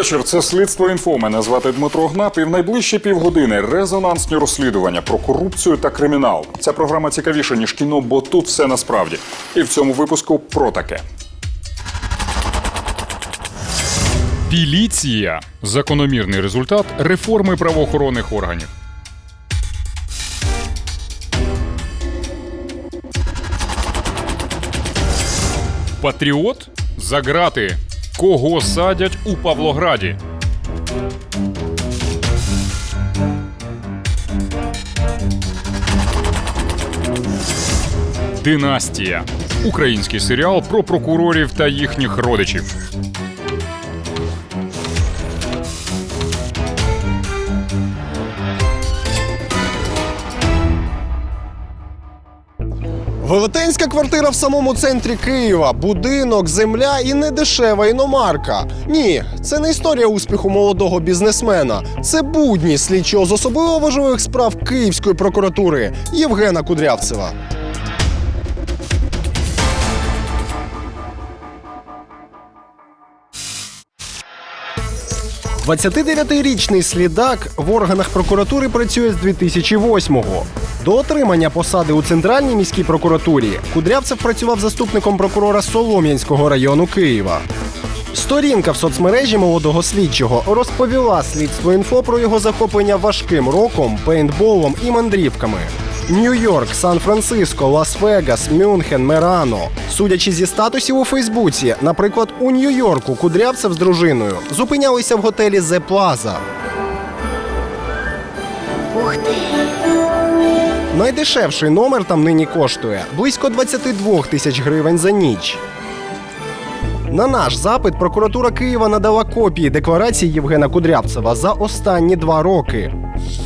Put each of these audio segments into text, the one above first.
Вечір. Це слідство інфо. Мене звати Дмитро Гнап. І в найближчі півгодини резонансні розслідування про корупцію та кримінал. Ця програма цікавіша ніж кіно, бо тут все насправді. І в цьому випуску про таке. Піліція закономірний результат реформи правоохоронних органів. Патріот за грати. Кого садять у Павлограді? Династія. Український серіал про прокурорів та їхніх родичів. Велетенська квартира в самому центрі Києва, будинок, земля і недешева іномарка. Ні, це не історія успіху молодого бізнесмена. Це будні слідчого з особливо важливих справ Київської прокуратури Євгена Кудрявцева. – 29-річний слідак в органах прокуратури працює з 2008-го. До отримання посади у центральній міській прокуратурі Кудрявцев працював заступником прокурора Солом'янського району Києва. Сторінка в соцмережі молодого слідчого розповіла слідство інфо про його захоплення важким роком, пейнтболом і мандрівками. Нью-Йорк, Сан-Франциско, Лас-Вегас, Мюнхен, Мерано. Судячи зі статусів у Фейсбуці, наприклад, у Нью-Йорку Кудрявцев з дружиною зупинялися в готелі The Plaza. Найдешевший номер там нині коштує близько 22 тисяч гривень за ніч. На наш запит прокуратура Києва надала копії декларації Євгена Кудрявцева за останні два роки.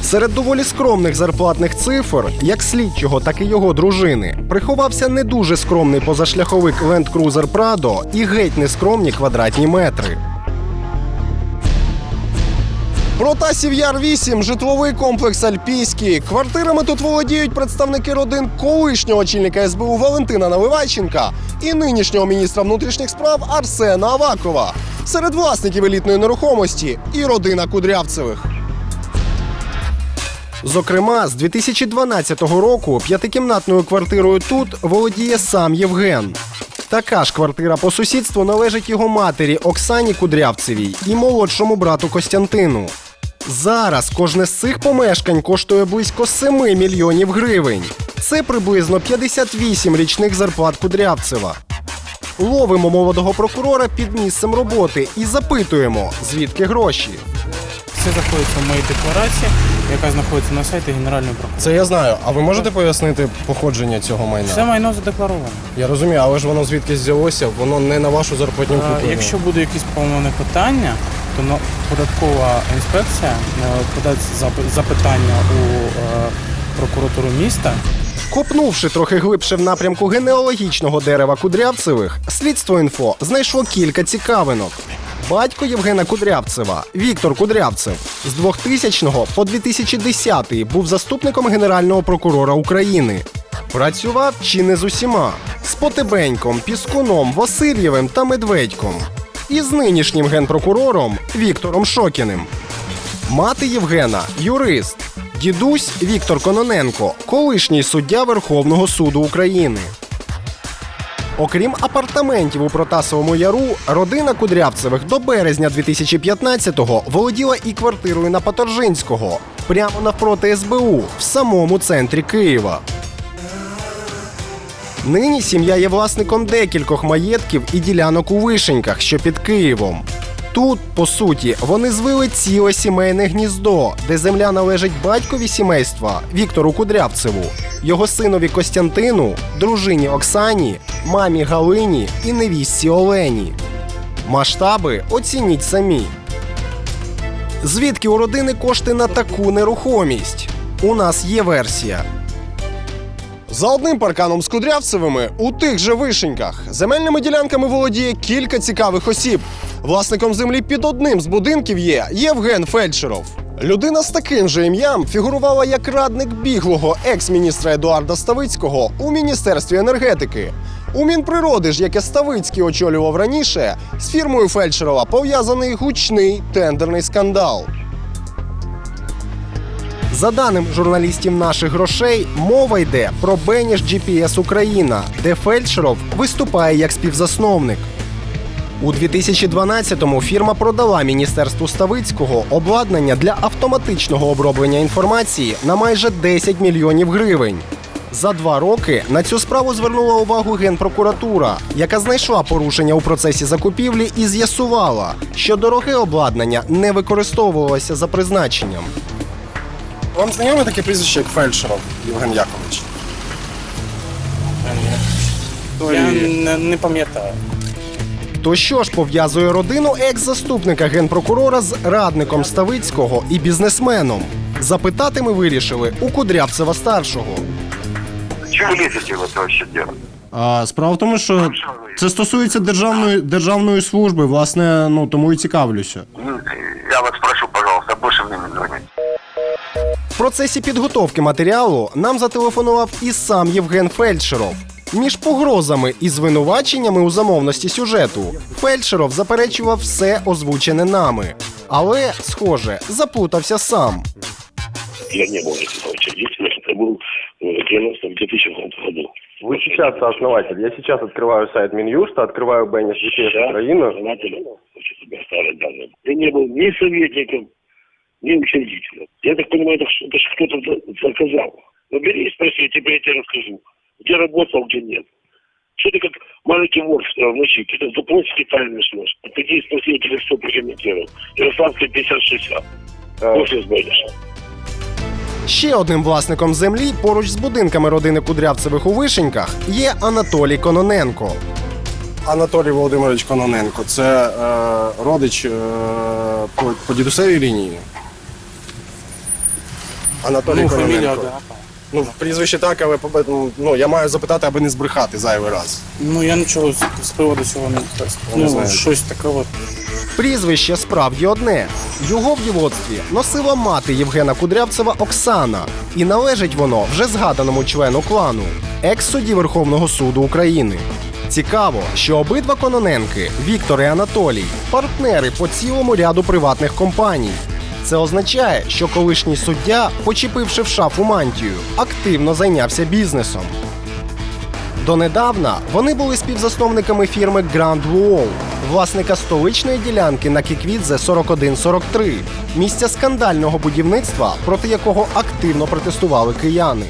Серед доволі скромних зарплатних цифр, як слідчого, так і його дружини, приховався не дуже скромний позашляховик Land Cruiser Prado і геть нескромні квадратні метри. Протасів Яр 8, житловий комплекс Альпійський. Квартирами тут володіють представники родин колишнього очільника СБУ Валентина Наливайченка і нинішнього міністра внутрішніх справ Арсена Авакова. Серед власників елітної нерухомості і родина Кудрявцевих. Зокрема, з 2012 року п'ятикімнатною квартирою тут володіє сам Євген. Така ж квартира по сусідству належить його матері Оксані Кудрявцевій і молодшому брату Костянтину. Зараз кожне з цих помешкань коштує близько 7 мільйонів гривень. Це приблизно 58 річних зарплат Кудрявцева. Ловимо молодого прокурора під місцем роботи і запитуємо, звідки гроші. Все знаходиться в моїй декларації, яка знаходиться на сайті Генеральної прокуратури. Це я знаю. А ви можете пояснити походження цього майна? Все майно задекларовано. Я розумію, але ж воно звідки взялося, воно не на вашу зарплатню Е. Якщо буде якісь повне питання, то на- податкова інспекція е, подасть запитання у е, прокуратуру міста. Копнувши трохи глибше в напрямку генеалогічного дерева Кудрявцевих, слідство інфо знайшло кілька цікавинок. Батько Євгена Кудрявцева, Віктор Кудрявцев, з 2000 по 2010 був заступником Генерального прокурора України. Працював чи не з усіма з Потебеньком, Піскуном, Васильєвим та Медведьком. І з нинішнім генпрокурором Віктором Шокіним. Мати Євгена юрист. Дідусь Віктор Кононенко, колишній суддя Верховного суду України. Окрім апартаментів у Протасовому яру, родина Кудрявцевих до березня 2015-го володіла і квартирою на Паторжинського, прямо навпроти СБУ, в самому центрі Києва. Нині сім'я є власником декількох маєтків і ділянок у Вишеньках, що під Києвом. Тут, по суті, вони звили ціле сімейне гніздо, де земля належить батькові сімейства Віктору Кудрявцеву, його синові Костянтину, дружині Оксані, мамі Галині і невістці Олені. Масштаби оцініть самі. Звідки у родини кошти на таку нерухомість? У нас є версія. За одним парканом з Кудрявцевими у тих же вишеньках земельними ділянками володіє кілька цікавих осіб. Власником землі під одним з будинків є Євген Фельдшеров. Людина з таким же ім'ям фігурувала як радник біглого екс-міністра Едуарда Ставицького у міністерстві енергетики. У Мінприроди ж, яке Ставицький очолював раніше, з фірмою Фельдшерова пов'язаний гучний тендерний скандал. За даним журналістів наших грошей, мова йде про Беніш GPS Україна, де Фельдшеров виступає як співзасновник. У 2012-му фірма продала міністерству Ставицького обладнання для автоматичного оброблення інформації на майже 10 мільйонів гривень. За два роки на цю справу звернула увагу Генпрокуратура, яка знайшла порушення у процесі закупівлі і з'ясувала, що дороге обладнання не використовувалося за призначенням. Вам знайоме таке прізвище, як Фельдшеров Євген Якович? Я не, не пам'ятаю. То що ж пов'язує родину екс-заступника генпрокурора з радником Ставицького і бізнесменом? Запитати ми вирішили у Кудрявцева старшого. Чому лізете в це ще діло? А, справа в тому, що це стосується державної державної служби, власне, ну тому і цікавлюся. Ну, я вас прошу, пожалуйста, більше мені не. В процесі підготовки матеріалу нам зателефонував і сам Євген Фельдшеров. Між погрозами і звинуваченнями у замовності сюжету Фельдшеров заперечував все озвучене нами, але, схоже, заплутався сам. Я не можу, був, це був 90-2000 году. Вы сейчас основатель. Я сейчас открываю сайт Минюста, открываю Беннис GPS Украина. Основатель. Я не был ни советником, ни учредителем. Я так понимаю, это, это кто-то заказал. Ну, бери и спроси, я тебе, я расскажу. Где работал, где нет. Что ты как маленький ворс вночи, ты это заплатить тайны шлешь. А ты где спроси, я тебе все прокомментировал. Ярославская 50-60. Офис Бенниса. Ще одним власником землі поруч з будинками родини Кудрявцевих у Вишеньках є Анатолій Кононенко. Анатолій Володимирович Кононенко, це е, родич е, по, по дідусевій лінії. Анатолій Ну, фамілія Кононенко. Ну, прізвище так, але ну, ну, я маю запитати, аби не збрехати зайвий раз. Ну я нічого з, з приводу цього не Не ну, знаю. щось таке от. Прізвище справді одне. Його в дівоцтві носила мати Євгена Кудрявцева Оксана, і належить воно вже згаданому члену клану, екс-судді Верховного суду України. Цікаво, що обидва кононенки Віктор і Анатолій партнери по цілому ряду приватних компаній. Це означає, що колишній суддя, почепивши в шафу мантію, активно зайнявся бізнесом. Донедавна вони були співзасновниками фірми Grand Wall, власника столичної ділянки на Кіквідзе 4143, місця скандального будівництва, проти якого активно протестували кияни.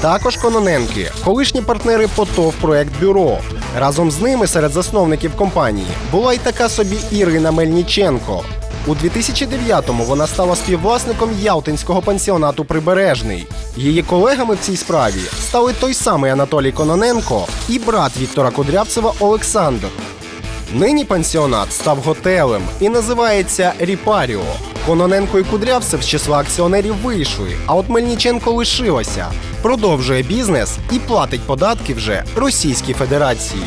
Також Кононенки, колишні партнери ПОТОВ проект Бюро. Разом з ними серед засновників компанії була й така собі Ірина Мельніченко. У 2009-му вона стала співвласником Ялтинського пансіонату Прибережний. Її колегами в цій справі стали той самий Анатолій Кононенко і брат Віктора Кудрявцева Олександр. Нині пансіонат став готелем і називається Ріпаріо. Кононенко і Кудрявцев з числа акціонерів вийшли, а от Мельниченко лишилася. Продовжує бізнес і платить податки вже Російській Федерації.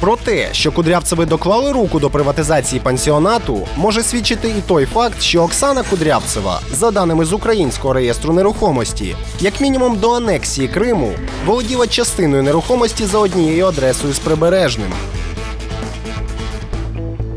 Про те, що Кудрявцеви доклали руку до приватизації пансіонату, може свідчити і той факт, що Оксана Кудрявцева, за даними з українського реєстру нерухомості, як мінімум до анексії Криму, володіла частиною нерухомості за однією адресою з прибережним.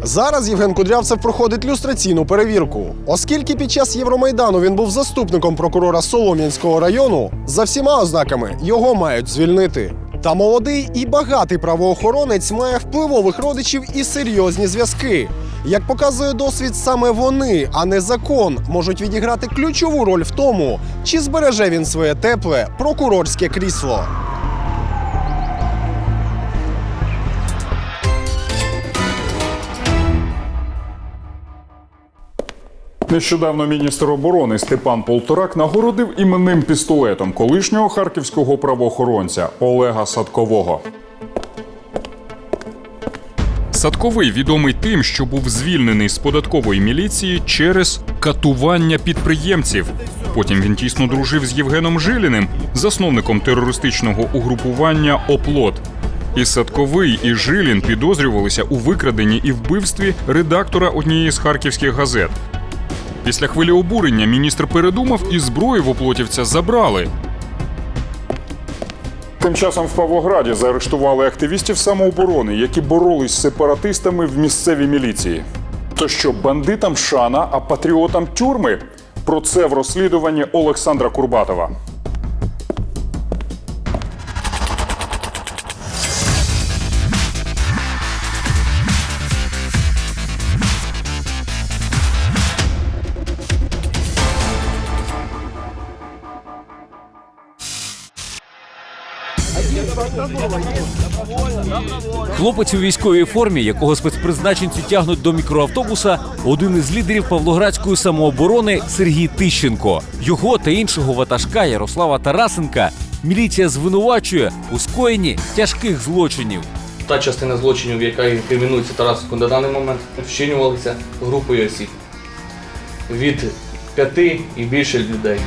Зараз Євген Кудрявцев проходить люстраційну перевірку. Оскільки під час Євромайдану він був заступником прокурора Солом'янського району, за всіма ознаками його мають звільнити. Та молодий і багатий правоохоронець має впливових родичів і серйозні зв'язки. Як показує досвід, саме вони, а не закон, можуть відіграти ключову роль в тому, чи збереже він своє тепле прокурорське крісло. Нещодавно міністр оборони Степан Полторак нагородив іменним пістолетом колишнього харківського правоохоронця Олега Садкового. Садковий відомий тим, що був звільнений з податкової міліції через катування підприємців. Потім він тісно дружив з Євгеном Жиліним, засновником терористичного угрупування Оплот. І Садковий, і Жилін підозрювалися у викраденні і вбивстві редактора однієї з харківських газет. Після хвилі обурення міністр передумав і зброю в оплотівця забрали. Тим часом в Павлограді заарештували активістів самооборони, які боролись з сепаратистами в місцевій міліції. То що бандитам шана, а патріотам тюрми? Про це в розслідуванні Олександра Курбатова. Хлопець у військовій формі, якого спецпризначенці тягнуть до мікроавтобуса, один із лідерів павлоградської самооборони Сергій Тищенко. Його та іншого ватажка Ярослава Тарасенка міліція звинувачує у скоєнні тяжких злочинів. Та частина злочинів, яка інкримінується Тарасенко на даний момент, вчинювалися групою осіб від п'яти і більше людей.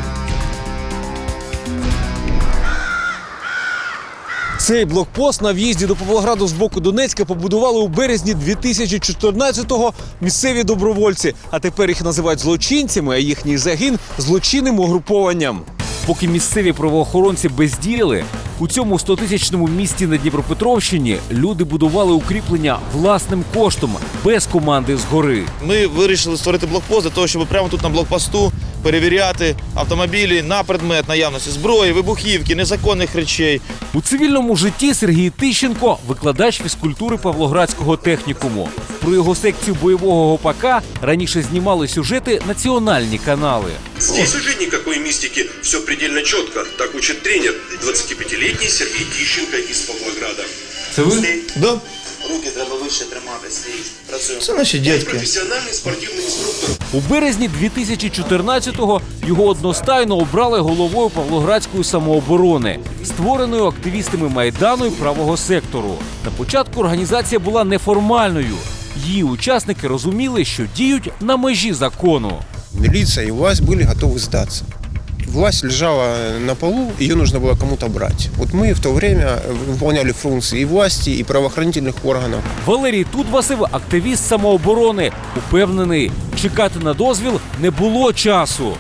Цей блокпост на в'їзді до Павлограду з боку Донецька побудували у березні 2014-го місцеві добровольці. А тепер їх називають злочинцями, а їхній загін злочинним угрупованням. Поки місцеві правоохоронці бездіяли, у цьому 100-тисячному місті на Дніпропетровщині люди будували укріплення власним коштом, без команди згори. Ми вирішили створити блокпост для того, щоб прямо тут на блокпосту перевіряти автомобілі на предмет наявності зброї, вибухівки, незаконних речей. У цивільному житті Сергій Тищенко викладач фізкультури Павлоградського технікуму. Про його секцію бойового гопака раніше знімали сюжети національні канали. Здесь уже никакой мистики, все предельно четко. Так учит тренер, 25-летний Сергей Тищенко из Павлограда. Це ви? Да, Руки треба вище тримати, стій. Працюємо. це наші дітки. Професіональний спортивний інструктор. У березні 2014-го його одностайно обрали головою Павлоградської самооборони, створеною активістами майдану і правого сектору. На початку організація була неформальною. Її учасники розуміли, що діють на межі закону. Милиция и власть были готовы сдаться Власть лежала на полу, ее нужно было кому-то брать. Вот мы в то время выполняли функции и власти, и правоохранительных органов. Валерій Тутвасев, активіст самооборони, упевнений, чекати на дозвіл не було часу.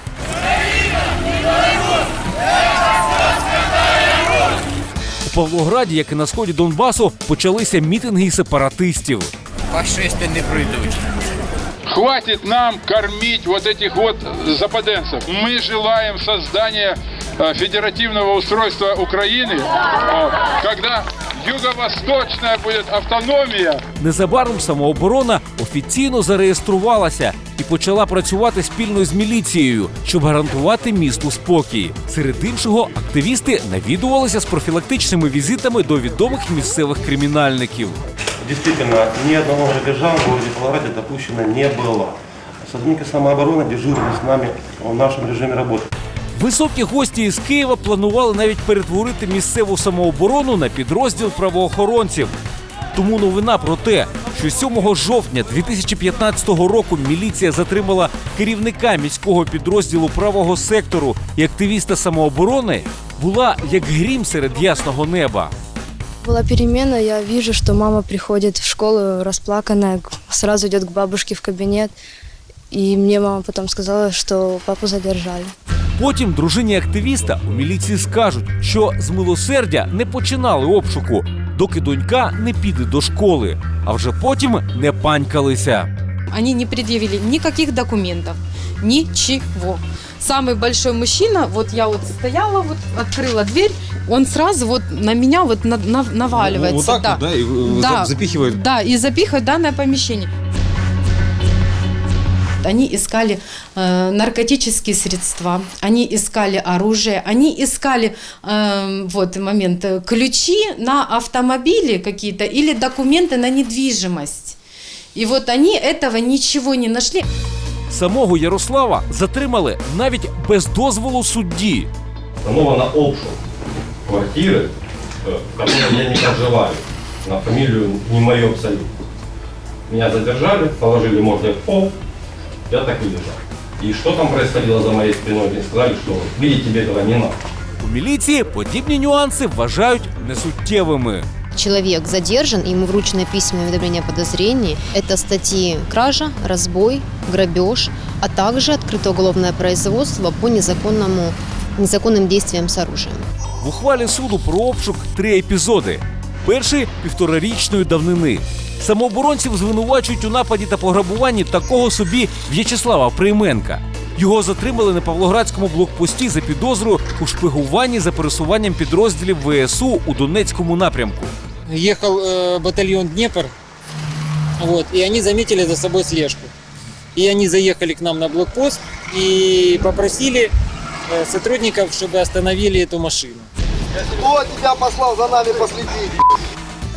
У Павлограді, як і на сході Донбасу, почалися мітинги сепаратистів. Фашисти не пройдуть. Хватит нам кормить вот этих вот западенцев. Мы желаем создания э, федеративного устройства Украины, э, когда юго-восточная будет автономия, Незабаром самооборона офіційно зареєструвалася і почала працювати спільно з міліцією, щоб гарантувати місту спокій. Серед іншого, активісти навідувалися з профілактичними візитами до відомих місцевих кримінальників. Действительно, ни одного грабежа в городе Павлограде допущено не было. Сотрудники самообороны дежурили с нами в нашем режиме работы. Високі гості із Києва планували навіть перетворити місцеву самооборону на підрозділ правоохоронців. Тому новина про те, що 7 жовтня 2015 року міліція затримала керівника міського підрозділу правого сектору і активіста самооборони, була як грім серед ясного неба. Была перемена, я вижу, что мама приходит в школу расплаканная, сразу идет к бабушке в кабинет. И мне мама потом сказала, что папу задержали. Потім дружині активіста у міліції скажуть, що з милосердя не починали обшуку, доки донька не піде до школи, а вже потім не панькалися. Они не предъявили никаких документов, ничего. Самый большой мужчина, вот я вот стояла, вот открыла дверь, он сразу вот на меня вот на- на- наваливается. Вот так да. вот, да, и э, Да. за- запихивают. Да, и запихивать данное помещение. Они искали э, наркотические средства, они искали оружие, они искали э, вот момент э, ключи на автомобили какие-то или документы на недвижимость. И вот они этого ничего не нашли. Самого Ярослава затримали навіть без дозволу судді. Установлено обшук квартиры, э, в которой я не проживаю. На фамилию не мою абсолютно. Меня задержали, положили мордой в пол, я так и лежал. И что там происходило за моей спиной, мне сказали, что видеть тебе этого не надо. У міліції подібні нюанси вважають несуттєвими. Человек задержан, ему вручено письменное уведомление о подозрении. Это статьи кража, разбой, грабеж, а также открыто уголовное производство по незаконному, незаконным действиям с оружием. В ухвалі суду про обшук три епізоди. Перший півторарічної давнини. Самооборонців звинувачують у нападі та пограбуванні такого собі В'ячеслава Прийменка. Його затримали на Павлоградському блокпості за підозрою у шпигуванні за пересуванням підрозділів ВСУ у Донецькому напрямку. ехал э, батальон Днепр, вот, и они заметили за собой слежку. И они заехали к нам на блокпост и попросили э, сотрудников, чтобы остановили эту машину. Кто тебя послал за нами последить?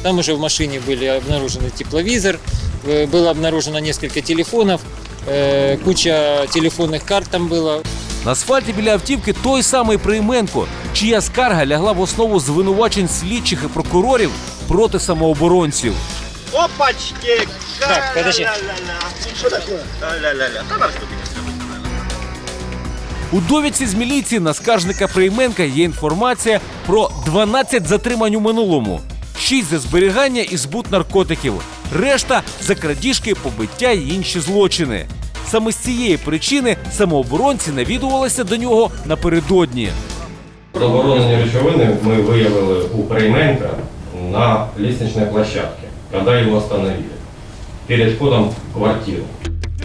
Там уже в машине были обнаружены тепловизор, э, было обнаружено несколько телефонов, э, куча телефонных карт там было. На асфальті біля автівки той самий Прийменко, чия скарга лягла в основу звинувачень слідчих і прокурорів проти самооборонців. Опачки! Так, подожди. Что такое? Ля-ля-ля. У довідці з міліції на скаржника Прийменка є інформація про 12 затримань у минулому, 6 за зберігання і збут наркотиків, решта за крадіжки, побиття і інші злочини. Саме з цієї причини самооборонці навідувалися до нього напередодні. Заборонені речовини ми виявили у Прийменка на лестничной площадке, когда его остановили. Перед входом в квартиру.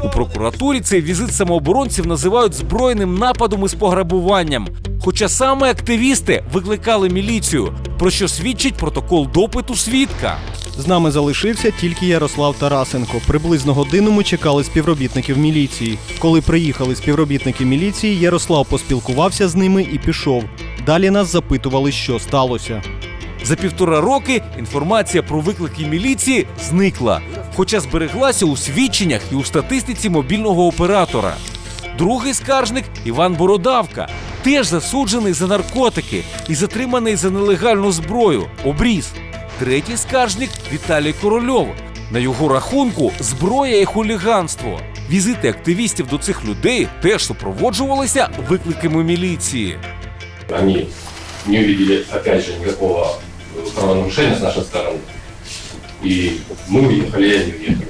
У прокуратурі цей візит самооборонців називають збройним нападом із пограбуванням. Хоча саме активісти викликали міліцію, про що свідчить протокол допиту свідка. З нами залишився тільки Ярослав Тарасенко. Приблизно годину ми чекали співробітників міліції. Коли приїхали співробітники міліції, Ярослав поспілкувався з ними і пішов. Далі нас запитували, що сталося. За півтора роки інформація про виклики міліції зникла, хоча збереглася у свідченнях і у статистиці мобільного оператора. Другий скаржник Іван Бородавка, теж засуджений за наркотики і затриманий за нелегальну зброю обріз. Третій скаржник Віталій Корольов. На його рахунку зброя і хуліганство. Візити активістів до цих людей теж супроводжувалися викликами міліції. Они не увидели, опять же, никакого э, правонарушения с нашей стороны. И мы уехали, и они уехали.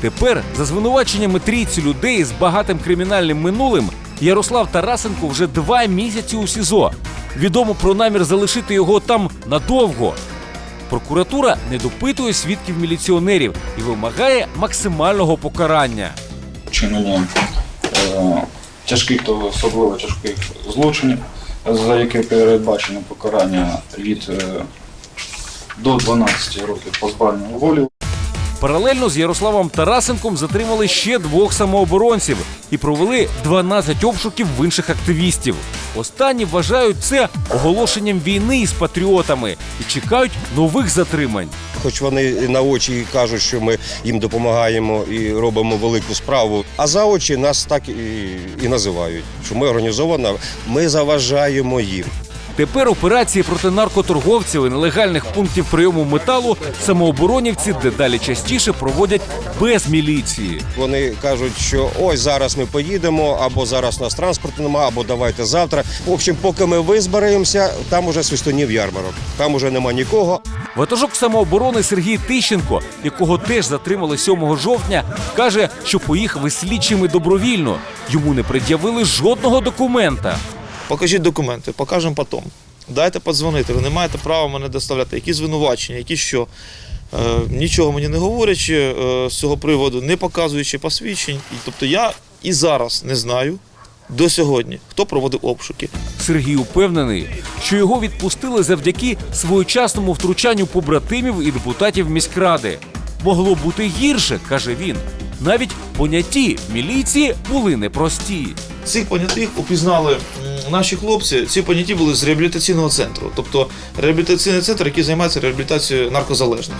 Тепер, за звинуваченнями трійці людей з багатим кримінальним минулим, Ярослав Тарасенко вже два місяці у СІЗО. Відомо про намір залишити його там надовго. Прокуратура не допитує свідків міліціонерів і вимагає максимального покарання. вчинення е, тяжких та особливо тяжких злочинів, за які передбачено покарання від е, до 12 років позбавлення волі. Паралельно з Ярославом Тарасенком затримали ще двох самооборонців і провели 12 обшуків в інших активістів. Останні вважають це оголошенням війни із патріотами і чекають нових затримань. Хоч вони на очі кажуть, що ми їм допомагаємо і робимо велику справу, а за очі нас так і, і називають, що ми організовано, ми заважаємо їм. Тепер операції проти наркоторговців і нелегальних пунктів прийому металу самооборонівці дедалі частіше проводять без міліції. Вони кажуть, що ось зараз ми поїдемо, або зараз у нас транспорту нема, або давайте завтра. В общем, поки ми визберемося, там уже свистунів ярмарок. Там уже нема нікого. Ватажок самооборони Сергій Тищенко, якого теж затримали 7 жовтня, каже, що поїхав із слідчими добровільно. Йому не пред'явили жодного документа. Покажіть документи, покажемо потім. Дайте подзвонити, ви не маєте права мене доставляти. Які звинувачення, які що. Е, нічого мені не говорячи е, з цього приводу, не показуючи посвідчень. Тобто я і зараз не знаю до сьогодні, хто проводив обшуки. Сергій упевнений, що його відпустили завдяки своєчасному втручанню побратимів і депутатів міськради. Могло бути гірше, каже він. Навіть поняті міліції були непрості. Цих понятих упізнали м, наші хлопці. Ці поняті були з реабілітаційного центру, тобто реабілітаційний центр, який займається реабілітацією наркозалежних.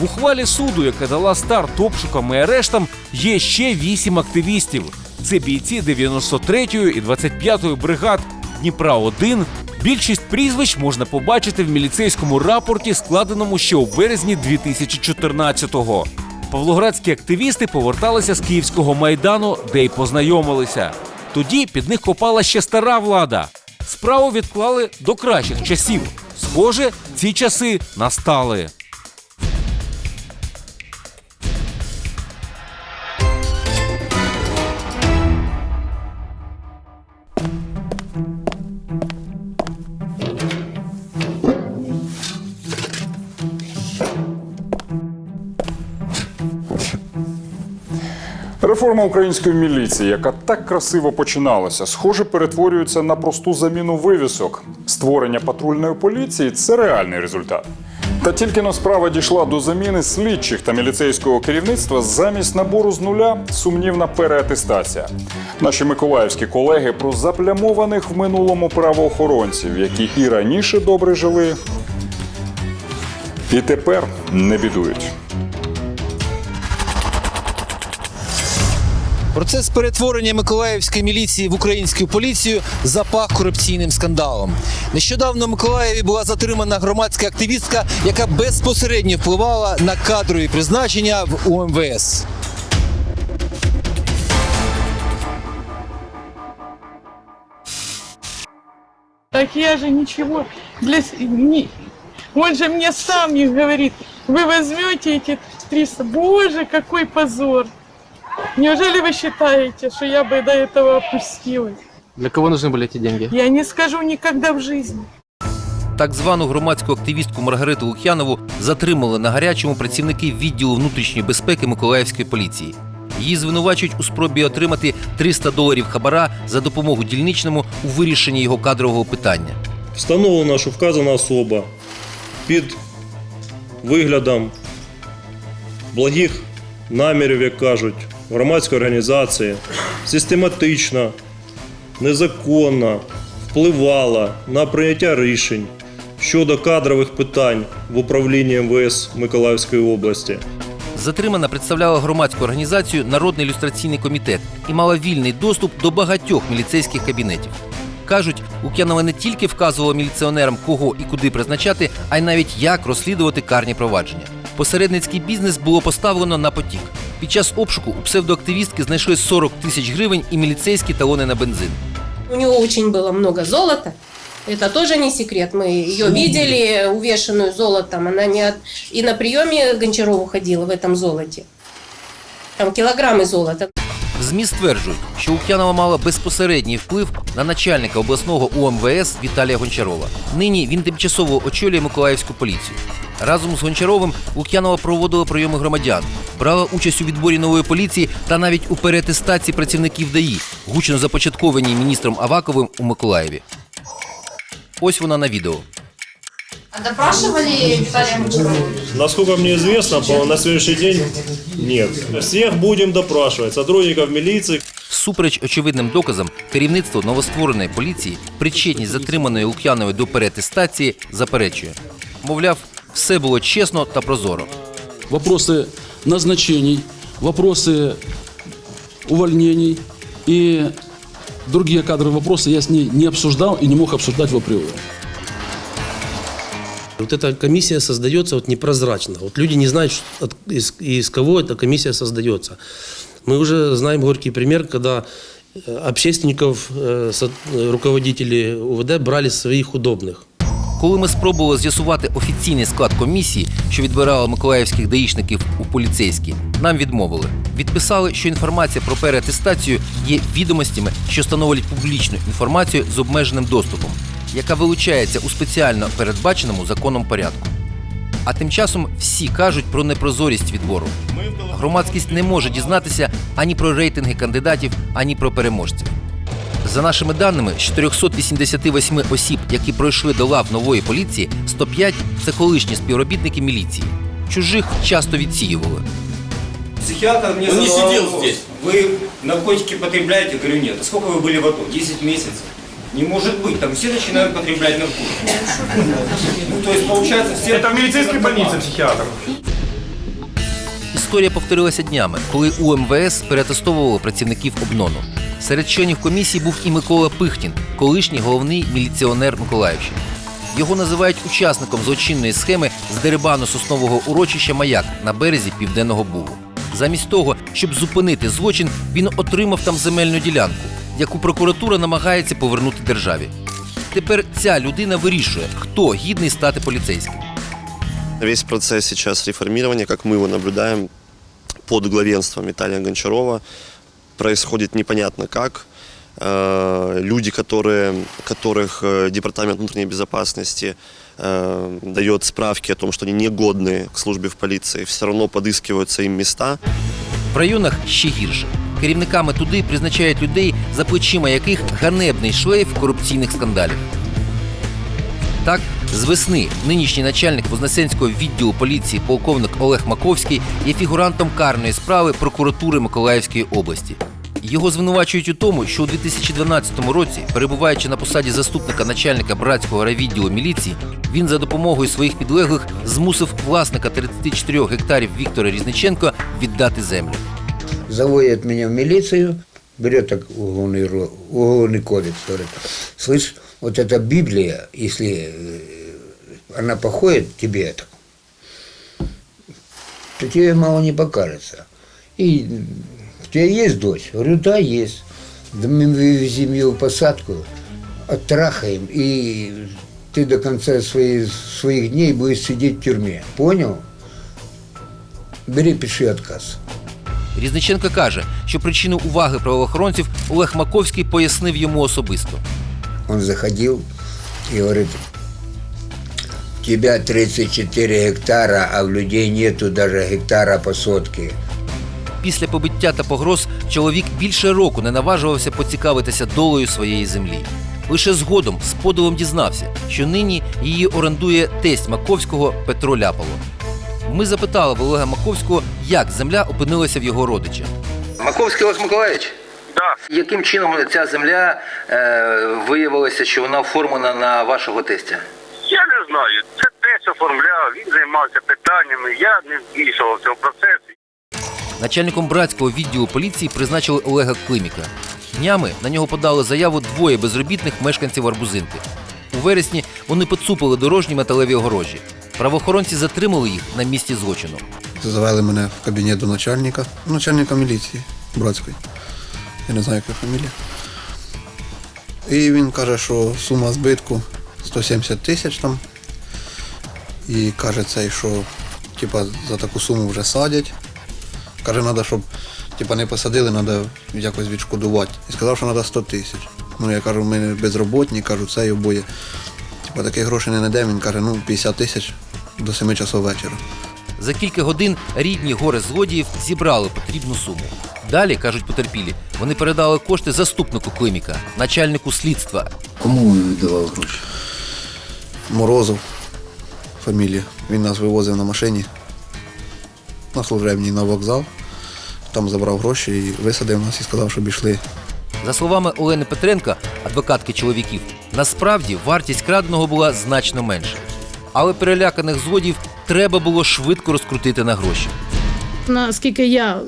В ухвалі суду, яка дала старт обшукам і арештам, є ще вісім активістів. Це бійці 93-ї і 25-ї бригад Дніпра 1 Більшість прізвищ можна побачити в міліцейському рапорті, складеному ще у березні 2014-го. Павлоградські активісти поверталися з київського майдану, де й познайомилися. Тоді під них копала ще стара влада. Справу відклали до кращих часів. Схоже, ці часи настали. Реформа української міліції, яка так красиво починалася, схоже, перетворюється на просту заміну вивісок. Створення патрульної поліції це реальний результат. Та тільки но справа дійшла до заміни слідчих та міліцейського керівництва замість набору з нуля сумнівна переатестація. Наші миколаївські колеги про заплямованих в минулому правоохоронців, які і раніше добре жили, і тепер не бідують. Процес перетворення Миколаївської міліції в українську поліцію запах корупційним скандалом. Нещодавно в Миколаєві була затримана громадська активістка, яка безпосередньо впливала на кадрові призначення в УМВС. Так я же ничего для... не- Он же мне сам не говорит, вы возьмете эти 300. Боже, какой позор. Неужели вы считаете, что я бы до этого опустилась? Для кого нужны были эти деньги? Я не скажу никогда в жизни. Так звану громадську активістку Маргариту Лук'янову затримали на гарячому працівники відділу внутрішньої безпеки Миколаївської поліції. Її звинувачують у спробі отримати 300 доларів хабара за допомогу дільничному у вирішенні його кадрового питання. Встановлено, що вказана особа під виглядом благих намірів, як кажуть, громадської організації, систематично, незаконно впливала на прийняття рішень щодо кадрових питань в управлінні МВС Миколаївської області. Затримана представляла громадську організацію Народний ілюстраційний комітет і мала вільний доступ до багатьох міліцейських кабінетів. Кажуть, Лук'янова не тільки вказувала міліціонерам, кого і куди призначати, а й навіть як розслідувати карні провадження. Посередницький бізнес було поставлено на потік. Під час обшуку у псевдоактивістки знайшли 40 тисяч гривень і міліцейські талони на бензин. У него очень было много золота. Это тоже не секрет. Мы ее видели, увешанную золотом. Она не от... И на приеме Гончарову ходила в этом золоте. Там килограммы золота. ЗМІ стверджують, що Лук'янова мала безпосередній вплив на начальника обласного УМВС Віталія Гончарова. Нині він тимчасово очолює Миколаївську поліцію. Разом з Гончаровим Лук'янова проводила прийоми громадян, брала участь у відборі нової поліції та навіть у переатестації працівників ДАІ, гучно започаткованій міністром Аваковим у Миколаєві. Ось вона на відео. А допрашивали Виталия Гончарова? Насколько мне известно, по- на сегодняшний день нет. Всех будем допрашивать, сотрудников милиции, Всупереч очевидним доказам, керівництво новоствореної поліції причетність затриманої Лук'янової до переатестації заперечує. Мовляв, все було чесно та прозоро. вопросы назначений, вопросы увольнений и другие кадровые вопросы я с ней не обсуждал и не мог обсуждать в априори. Вот эта комиссия создается вот непрозрачно. Вот люди не знают, что- от- из, из кого эта комиссия создается. Мы уже знаем горький пример, когда э, общественников, э, со- э, руководители УВД брали своих удобных. Коли ми спробували з'ясувати офіційний склад комісії, що відбирала миколаївських даїшників у поліцейські, нам відмовили. Відписали, що інформація про переатестацію є відомостями, що становлять публічну інформацію з обмеженим доступом, яка вилучається у спеціально передбаченому законом порядку. А тим часом всі кажуть про непрозорість відбору. Громадськість не може дізнатися ані про рейтинги кандидатів, ані про переможців. За нашими даними, з 488 осіб, які пройшли до лав нової поліції, 105 – це колишні співробітники міліції. Чужих часто відсіювали. Психиатр мне Он не задал сидел вопрос. здесь. Вы наркотики потребляете? Говорю, нет. А сколько вы были в АТО? 10 месяцев. Не может быть, там все начинают потреблять наркотики. Ну, то есть, получается, все... Это в милицейской больнице психиатр. Історія повторилася днями, коли у МВС переатестовували працівників обнону. Серед членів комісії був і Микола Пихтін, колишній головний міліціонер Миколаївщини. Його називають учасником злочинної схеми з дерибану соснового урочища Маяк на березі Південного Бугу. Замість того, щоб зупинити злочин, він отримав там земельну ділянку, яку прокуратура намагається повернути державі. Тепер ця людина вирішує, хто гідний стати поліцейським. Весь процесс сейчас реформирования, как мы его наблюдаем, под главенством Виталия Гончарова, происходит непонятно как. Э, Люди, которые, которых э, Департамент внутренней безопасности э, дает справки о том, что они негодны к службе в полиции, все равно подыскиваются им места. В районах ще гірше. Керівниками туди призначають людей, за плечима яких ганебний шлейф корупційних скандалів. Так, з весни нинішній начальник Вознесенського відділу поліції полковник Олег Маковський є фігурантом карної справи прокуратури Миколаївської області. Його звинувачують у тому, що у 2012 році, перебуваючи на посаді заступника начальника братського райвідділу міліції, він за допомогою своїх підлеглих змусив власника 34 гектарів Віктора Різниченка віддати землю. Заводит меня в милицию, берет так уголовный, уголовный кодекс, говорит, слышь, вот эта Библия, если э, она походит тебе это, то тебе мало не покажется. И у тебя есть дочь? Говорю, да, есть. Да мы вывезем ее в посадку, оттрахаем, и ты до конца своей, своих дней будешь сидеть в тюрьме. Понял? Бери, пиши отказ. Різниченко каже, що причину уваги правоохоронців Олег Маковський пояснив йому особисто. Он заходил и говорит, у тебя 34 гектара, а в людей нету даже гектара по сотке. Після побиття та погроз чоловік більше року не наважувався поцікавитися долею своєї землі. Лише згодом з подивом дізнався, що нині її орендує тесть Маковського Петро Ляпало. Ми запитали в Олега Маковського, як земля опинилася в його родича. Маковський Олег Миколаївич? Да. Яким чином ця земля е, виявилася, що вона оформлена на вашого тестя? Я не знаю. Це тесть оформляв, він займався питаннями, я не вмішував в цьому процесі. Начальником братського відділу поліції призначили Олега Климіка. Днями на нього подали заяву двоє безробітних мешканців Арбузинки. У вересні вони поцупили дорожні металеві огорожі. Правоохоронці затримали їх на місці злочину. Завели мене в кабінет до начальника, начальника міліції братської. Я не знаю, яка фамілія. І він каже, що сума збитку 170 тисяч там. І каже цей, що типа, за таку суму вже садять. Каже, треба, щоб типа, не посадили, треба якось відшкодувати. І сказав, що треба 100 тисяч. Ну, я кажу, ми безробітні, кажу, це і обоє. Типа таких грошей не знайдемо. Він каже, ну 50 тисяч до 7 часов вечора. За кілька годин рідні горе злодіїв зібрали потрібну суму. Далі, кажуть потерпілі, вони передали кошти заступнику Климіка, начальнику слідства. Кому ви віддавали гроші? Морозов, фамілія. Він нас вивозив на машині на служебній на вокзал. Там забрав гроші і висадив нас і сказав, щоб йшли. За словами Олени Петренка, адвокатки чоловіків, насправді вартість краденого була значно менша. Але переляканих злодіїв треба було швидко розкрутити на гроші. Наскільки я е,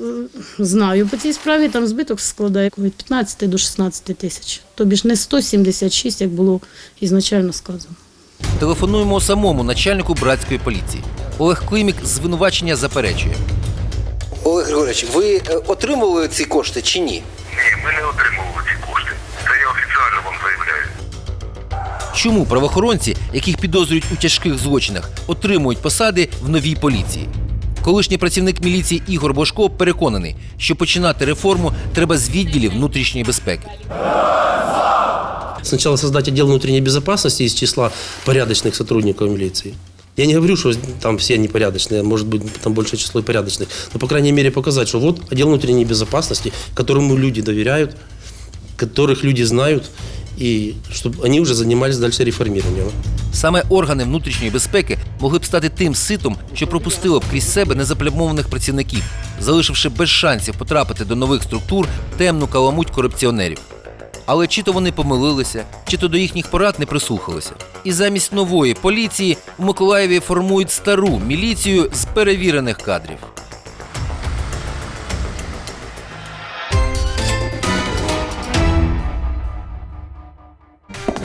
знаю по цій справі, там збиток складає від 15 до 16 тисяч. Тобі ж не 176, як було ізначально сказано. Телефонуємо самому начальнику братської поліції. Олег Климік звинувачення заперечує. Олег Григорович, ви отримували ці кошти чи ні? Ні, ми не отримували Чому правоохоронці, яких підозрюють у тяжких злочинах, отримують посади в новій поліції? Колишній працівник міліції Ігор Бошко переконаний, що починати реформу треба з відділів внутрішньої безпеки. Сначала создать отдел внутренней безопасности из числа порядочных сотрудников милиции. Я не говорю, что там все непорядочные, может быть, там большее число и порядочных, но, по крайней мере, показать, что вот отдел внутренней безопасности, которому люди доверяют, которых люди знают, и чтобы они уже занимались дальше реформированием. Саме органи внутрішньої безпеки могли б стати тим ситом, що пропустило б крізь себе незаплямованих працівників, залишивши без шансів потрапити до нових структур темну каламуть корупціонерів. Але чи то вони помилилися, чи то до їхніх порад не прислухалися. І замість нової поліції у Миколаєві формують стару міліцію з перевірених кадрів.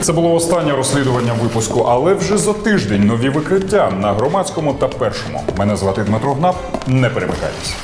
Це було останнє розслідування випуску, але вже за тиждень нові викриття на громадському та першому. Мене звати Дмитро Гнап. Не перемикайтеся.